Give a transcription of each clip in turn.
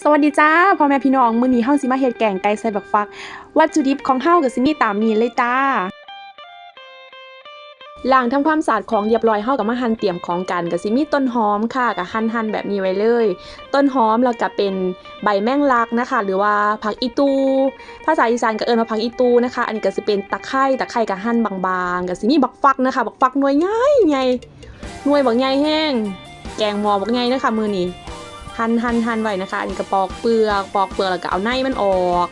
สวัสดีจ้าพ่อแม่พี่น้องมื้อนี้เฮาสิมาเฮ็ดแกงไก่ใส่บักฟัก วัตถุดิบของเฮาก็สิมีตามนี้เลยจ้าล้างทำความสะอาดของเรียบร้อยเฮาก็มาหั่นเตรียมของกันก็สิมีต้นหอมค่ะก็หั่นๆแบบนี้ไว้เลย ต้นหอมแล้วก็เป็นใบแมงลักนะคะ หรือว่าผักอีตู ภาษาอีสานก็เอิ้นว่าผักอีตูนะคะ อันนี้ก็สิเป็นตะไคร้ตะไคร้ก็หั่นบางๆก็สิมีบักฟักนะคะ บักฟักหน่วยใหญ่ใหญ่หน่วยบักใหญ่แห้งแกงหม้อบักใหญ่นะคะมื้อนี้ หั่นหั่นหั่นไว้นะคะ อันนี้ก็ปอกเปลือกปอกเปลือกแล้วก็เอาในมันออก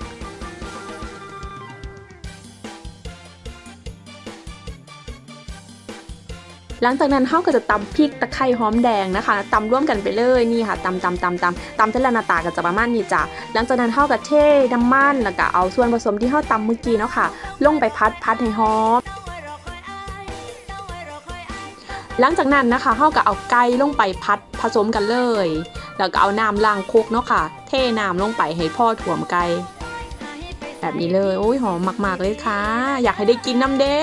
หลังจากนั้นเฮาก็จะตำพริกตะไคร้หอมแดงนะคะตำร่วมกันไปเลยนี่ค่ะตำตำตำตำตำเทละนาตาก็จะประมาณนี้จ้ะหลังจากนั้นเฮาก็เทน้ำมันแล้วก็เอาส่วนผสมที่เฮาตำเมื่อกี้เนาะค่ะ ลงไปพัดพัดให้หอมหลังจากนั้นนะคะเฮาก็เอาไก่ลงไปพัดผสมกันเลย แล้วก็เอาน้ำล้างคกเนาะค่ะ เทน้ำลงไปให้พ่อถ่วมไก่แบบนี้เลย โอ้ยหอมมาก ๆ เลยค่ะ อยากให้ได้กินน้ำเด้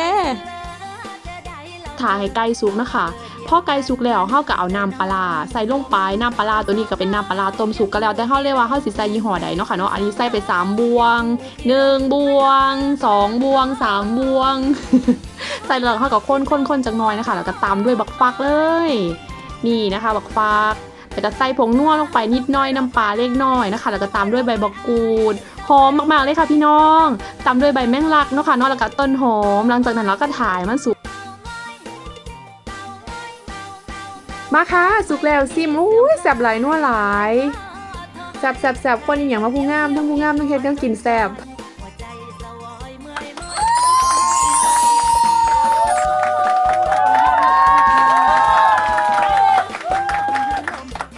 ทาให้ไก่สุกนะคะพอไก่สุกแล้วเฮาก็เอาน้ำปลาใส่ลงไปน้ำปลาตัวนี้ก็เป็นน้ำปลาต้มสุกก็แล้วแต่เฮาเรียกว่าเฮาสิใส่ยี่ห้อใดเนาะค่ะเนาะอันนี้ใส่ไปสามบวงหนึ่งบวงสองบวงสามบวง ใส่แล้วเฮาก็คนคนคนจักหน่อยนะคะแล้วก็ตามด้วยบักฟักเลย นี่นะคะ บักฟัก แล้วก็ใส่ผงนัวลงไปนิดน้อยน้ำปลาเล็กน้อยนะคะ แล้วก็ตามด้วยใบบักกูดหอมมากๆเลยค่ะพี่น้อง ตามด้วยใบแมงลักเนาะค่ะนาะแล้วก็ต้นหอม หลังจากนั้นเราก็ถ่ายมันสุกมาค่ะสุกแล้วซิมอุ้ยแซ่บหลายนัวหลายแซ่บแซ่บแซ่บคนอย่างมาผู้งามทั้งผู้งามทั้งเฮ็ดทั้งกินแซ่บ